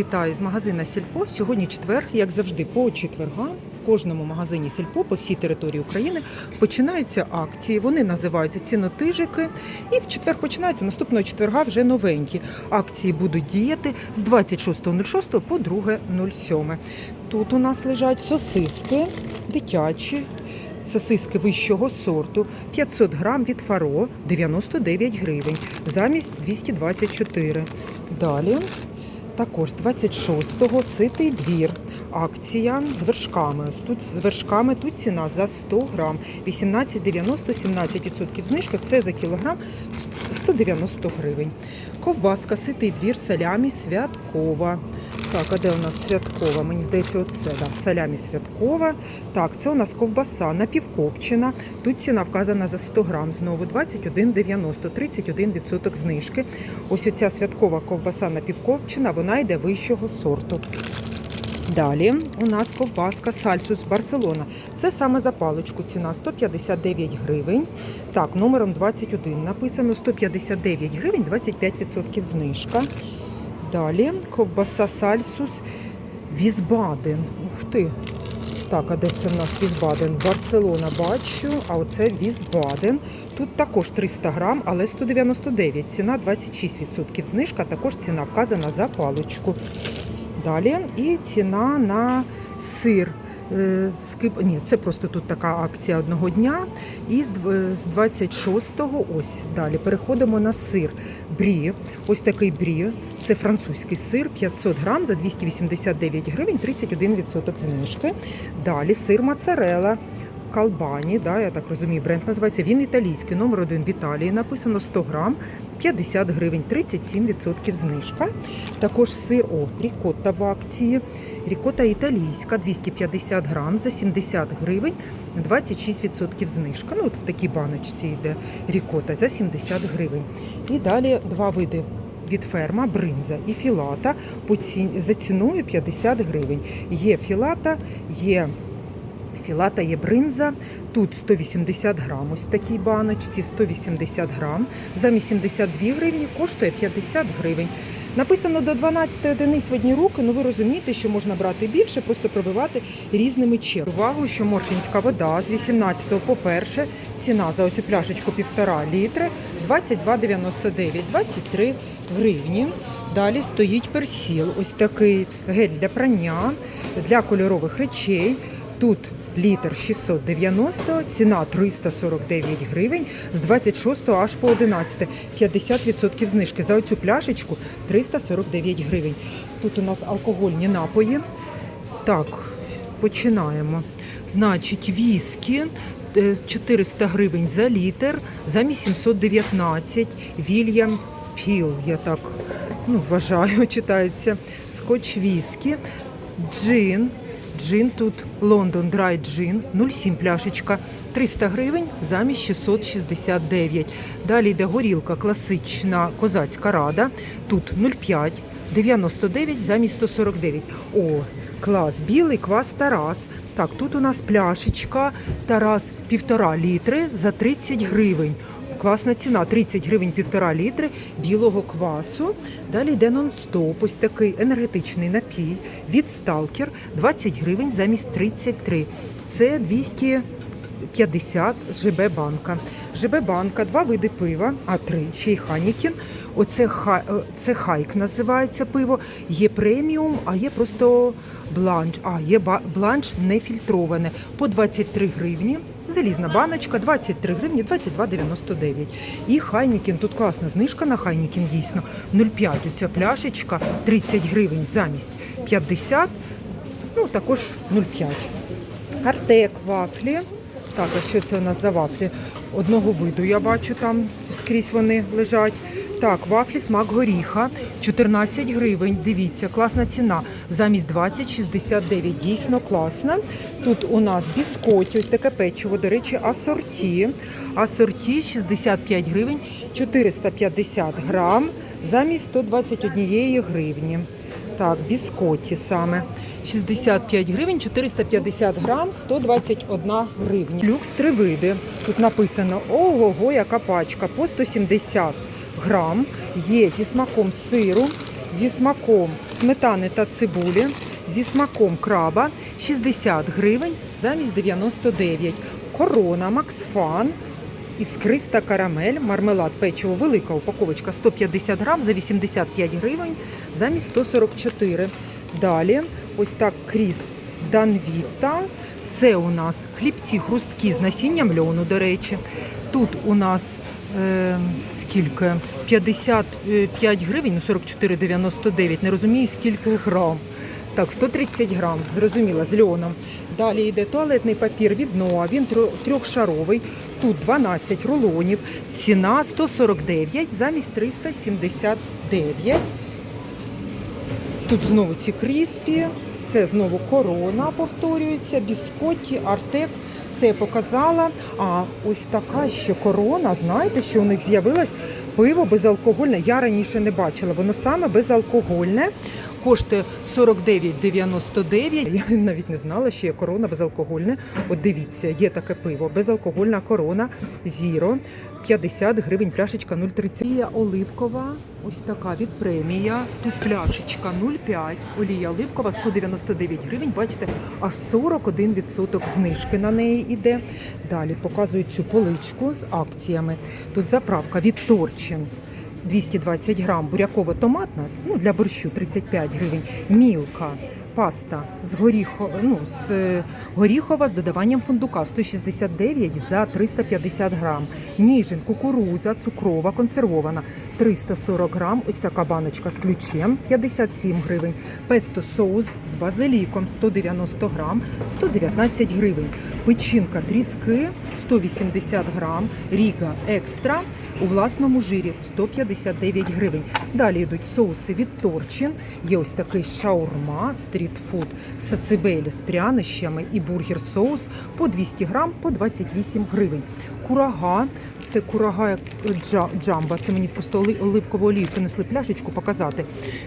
вітаю з магазина Сільпо. Сьогодні четвер, як завжди, по четвергам в кожному магазині Сільпо по всій території України починаються акції. Вони називаються цінотижики. І в четвер починаються наступного четверга вже новенькі. Акції будуть діяти з 26.06 по 2.07. Тут у нас лежать сосиски дитячі. Сосиски вищого сорту 500 грам від фаро 99 гривень замість 224. Далі також 26-го ситий двір. Акція з вершками. Тут з вершками тут ціна за 100 грам. 18,90, 17% знижка. Це за кілограм 190 гривень. Ковбаска, ситий двір, салямі, святкова. Так, а де у нас святкова? Мені здається, оце да, салямі святкова. Так, це у нас ковбаса напівкопчена. Тут ціна вказана за 100 грам. Знову 21,90, 31% знижки. Ось оця святкова ковбаса напівкопчена, вона йде вищого сорту. Далі у нас ковбаска сальсус Барселона. Це саме за паличку ціна 159 гривень. Так, номером 21 написано 159 гривень, 25% знижка. Далі ковбаса сальсус Візбаден. Ух ти! Так, а де це в нас Візбаден? Барселона бачу, а оце Візбаден. Тут також 300 грам, але 199. Ціна 26% знижка, також ціна вказана за паличку. Далі і ціна на сир. Е, Ні, це просто тут така акція одного дня. І з з 26-го, ось далі переходимо на сир. Брі. Ось такий брі. Це французький сир, 500 грам за 289 гривень, 31% знижки. Далі сир моцарела. Калбані, да, я так розумію, бренд називається. Він італійський, номер один в Італії. Написано 100 грам, 50 гривень, 37% знижка. Також сир, о, рікотта в акції. Рікота італійська, 250 грам за 70 гривень, 26% знижка. Ну, от в такій баночці йде рікота за 70 гривень. І далі два види від ферма, бринза і філата за ціною 50 гривень. Є філата, є Філата є бринза, тут 180 грам, ось в такій баночці 180 грам, замість 72 гривні коштує 50 гривень. Написано до 12 одиниць в одні руки, ну ви розумієте, що можна брати більше, просто пробивати різними чергами. Увагу, що моршинська вода з 18 по 1, ціна за оцю пляшечку 1,5 літри 22,99, 23 гривні. Далі стоїть персіл, ось такий гель для прання, для кольорових речей. Тут літр 690, ціна 349 гривень, з 26 аж по 11. 50% знижки. За оцю пляшечку 349 гривень. Тут у нас алкогольні напої. Так, починаємо. Значить, віскі е, 400 гривень за літр, замість 719. Вільям Піл, я так ну, вважаю, читається. Скотч віскі, джин. Джин тут Лондон Драй Джин, 0,7 пляшечка, 300 гривень замість 669. Далі йде горілка класична козацька рада. Тут 0,5, 99 замість 149. О, клас, білий квас Тарас. Так, тут у нас пляшечка Тарас півтора літри за 30 гривень. Класна ціна 30 гривень півтора літри білого квасу. Далі йде нон-стоп, ось такий енергетичний напій від Сталкер 20 гривень замість 33. Це 250 ЖБ банка. ЖБ банка, два види пива, а три ще й Ханікін. Оце ха, е, це хайк називається пиво. Є преміум, а є просто бланш. А є бланш нефільтроване по 23 гривні. Залізна баночка 23 гривні 22,99. І Хайнікін, тут класна знижка на Хайнікін дійсно 0,5. Оця пляшечка 30 гривень замість 50, ну також 0,5. Артек вафлі. Так, а що це у нас за вафлі? Одного виду я бачу там скрізь вони лежать. Так, вафлі смак горіха, 14 гривень. Дивіться, класна ціна. Замість 20,69. Дійсно класна. Тут у нас біскоті, ось таке печиво, до речі, асорті. Асорті 65 гривень, 450 грам, замість 121 гривні. Так, біскоті саме. 65 гривень, 450 грам, 121 гривня. Люкс три види. Тут написано ого-го, яка пачка по 170 грам. Є зі смаком сиру, зі смаком сметани та цибулі зі смаком краба 60 гривень замість 99. Корона Максфан іскриста карамель, мармелад печиво, велика упаковочка 150 грам за 85 гривень замість 144. Далі ось так крісп Данвіта. Це у нас хлібці хрусткі з насінням льону, до речі. Тут у нас е, скільки? 55 гривень, ну 44,99. Не розумію, скільки грам. Так, 130 грам, зрозуміло, з льоном. Далі йде туалетний папір від Ноа, він трьохшаровий. Тут 12 рулонів. Ціна 149 замість 379. Тут знову ці кріспі, це знову корона повторюється, біскотті, артек. Це я показала. А ось така ще корона. Знаєте, що у них з'явилось пиво безалкогольне. Я раніше не бачила. Воно саме безалкогольне. Коштує 49,99. Я навіть не знала, що є корона безалкогольне. От дивіться, є таке пиво. Безалкогольна корона Зіро. 50 гривень, пляшечка 0,30. Олія оливкова, ось така від премія. Тут пляшечка 0,5. Олія оливкова 199 гривень. Бачите, аж 41% знижки на неї йде. Далі показую цю поличку з акціями. Тут заправка від Торчин. 220 грам буряково-томатна, ну для борщу 35 гривень. Мілка, паста з горіхо, ну, з горіхова з додаванням фундука 169 за 350 грам. Ніжин, кукуруза, цукрова, консервована 340 грам. Ось така баночка з ключем 57 гривень. Песто соус з базиліком 190 грам 119 гривень. Печінка тріски 180 грам. Ріга екстра у власному жирі 159 гривень. Далі йдуть соуси від Торчин. Є ось такий шаурма, стрітфуд, сацибелі з прянощами і бургер соус по 200 грам по 28 гривень. Курага, це курага джа- джамба. Це мені просто оливкову олію принесли пляшечку показати.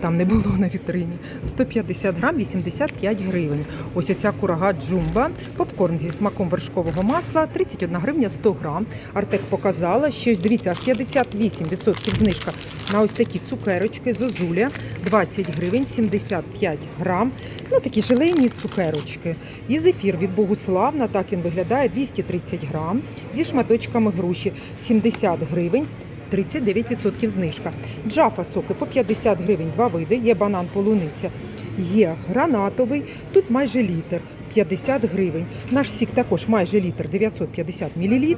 Там не було на вітрині. 150 грам 85 гривень. Ось оця курага джумба. Попкорн зі смаком вершкового масла 31 гривня 100 грам. Артек показала, що дивіться, аж 58% знижка на ось такі цукерочки Зозуля 20 гривень 75 грам. Ну такі желейні цукерочки. І зефір від Богуславна, так він виглядає 230 грам зі шматочками груші 70 гривень. 39% знижка. Джафа соки по 50 гривень, два види. Є банан полуниця, є гранатовий, тут майже літр 50 гривень. Наш сік також майже літр 950 мл.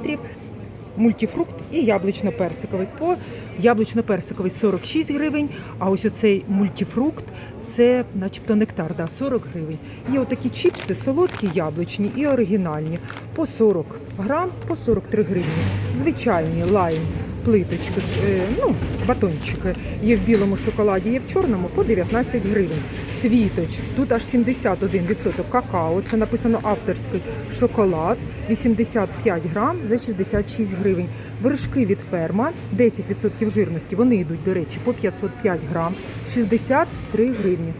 Мультифрукт і яблучно-персиковий. По яблучно-персиковий 46 гривень, а ось оцей мультифрукт це начебто нектар, да, 40 гривень. Є отакі чіпси, солодкі, яблучні і оригінальні. По 40 грам, по 43 гривні. Звичайні лайм плиточки, е, ну, батончики. Є в білому шоколаді, є в чорному по 19 гривень. Світоч, тут аж 71% какао, це написано авторський шоколад, 85 грам за 66 гривень. Вершки від ферма, 10% жирності, вони йдуть, до речі, по 505 грам, 63 гривні.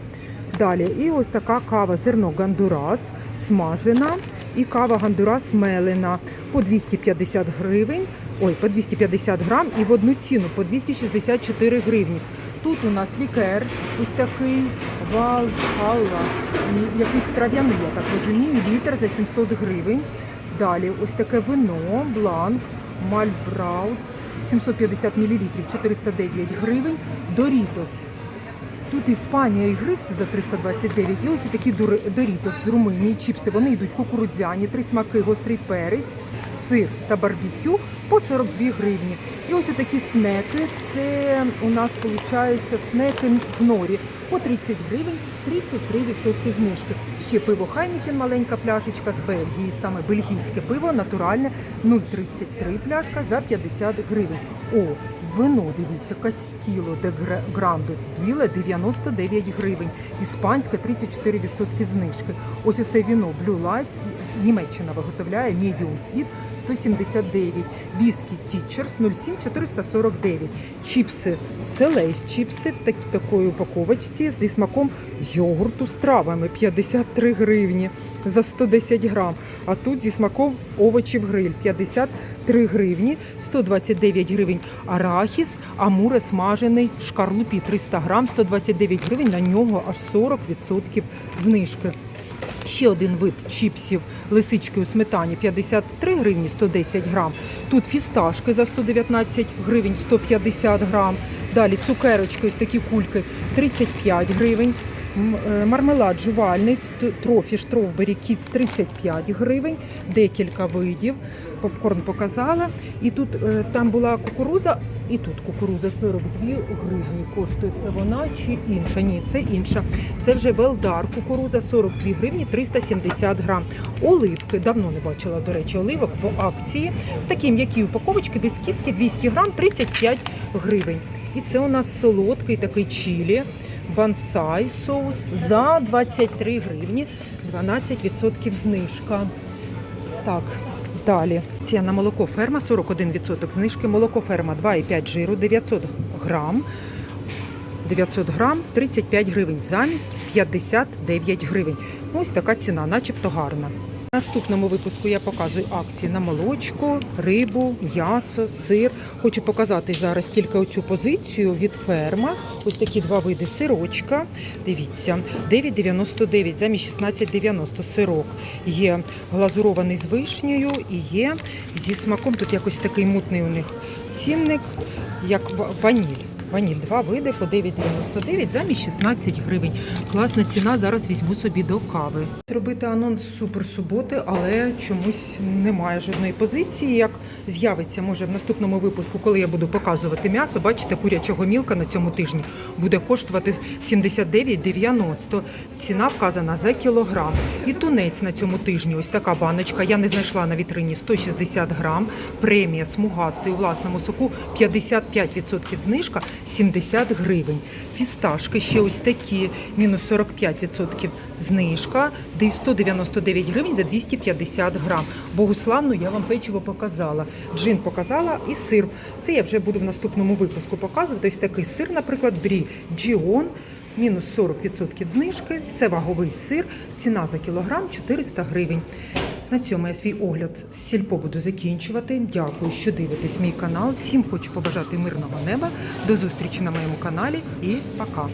Далі, і ось така кава зерно гандурас смажена і кава гандурас мелена. По 250 гривень, ой, по 250 грам і в одну ціну по 264 гривні. Тут у нас лікер, ось такий валхалла, якийсь трав'яний, я так розумію, літр за 700 гривень. Далі ось таке вино, бланк, мальбраут, 750 мл, 409 гривень, Дорітос. Тут Іспанія ігристи за 329. І ось такі Дорітос з Румунії, чіпси. Вони йдуть кукурудзяні, три смаки, гострий перець, сир та барбекю по 42 гривні. І ось такі снеки. Це у нас виходить снеки з норі по 30 гривень, 33% знижки. Ще пиво Хайнікен, маленька пляшечка з Бельгії, саме бельгійське пиво, натуральне 0,33 пляшка за 50 гривень. О, Вино, дивіться, Кастіло де Грандос біле 99 гривень. Іспанське 34% знижки. Ось оце віно Blue Light Німеччина виготовляє Medium Sweet 179. Віскі Teachers 07 449. Чіпси це лейс чіпси в так, такої упаковочці зі смаком йогурту з травами 53 гривні за 110 грам. А тут зі смаком овочів гриль 53 гривні, 129 гривень арахіс амуре смажений, шкарлупі 300 грам, 129 гривень, на нього аж 40% знижки. Ще один вид чіпсів лисички у сметані 53 гривні 110 грам. Тут фісташки за 119 гривень 150 грам. Далі цукерочки, ось такі кульки 35 гривень. Е, Мармелад жувальний, трофі штровбері кіц 35 гривень, декілька видів. Попкорн показала. І тут е, там була кукуруза, і тут кукуруза 42 гривні. Коштує це вона чи інша? Ні, це інша. Це вже Велдар кукуруза 42 гривні 370 грам. Оливки давно не бачила, до речі, оливок в акції. В такій м'якій упаковочці без кістки 200 грам 35 гривень. І це у нас солодкий такий чілі. Бансай соус за 23 гривні, 12% знижка. Так, далі. Ціна молоко ферма 41% знижки. Молоко ферма 2,5 жиру, 900 грам. 900 грам 35 гривень замість 59 гривень. Ось така ціна, начебто гарна. Наступному випуску я показую акції на молочко, рибу, м'ясо, сир. Хочу показати зараз тільки оцю позицію від ферма. Ось такі два види сирочка. Дивіться, 9,99 замість 16,90 сирок. Є глазурований з вишнею і є зі смаком. Тут якось такий мутний у них цінник, як ваніль. Ваніль два види по 9,99 замість 16 гривень. Класна ціна. Зараз візьму собі до кави. Робити анонс супер суботи, але чомусь немає жодної позиції. Як з'явиться, може в наступному випуску, коли я буду показувати м'ясо, бачите, куряча гомілка на цьому тижні буде коштувати 79,90. Ціна вказана за кілограм. І тунець на цьому тижні. Ось така баночка. Я не знайшла на вітрині 160 грам. Премія смугастий у власному соку 55% знижка 70 гривень. Фісташки ще ось такі, мінус 45% знижка, де й 199 гривень за 250 грам. Богуславну я вам печиво показала. Джин показала і сир. Це я вже буду в наступному випуску показувати. Ось такий сир, наприклад, брі Джіон. Мінус 40% знижки. Це ваговий сир. Ціна за кілограм 400 гривень. На цьому я свій огляд з сільпо буду закінчувати. Дякую, що дивитесь мій канал. Всім хочу побажати мирного неба. До зустрічі на моєму каналі і пока.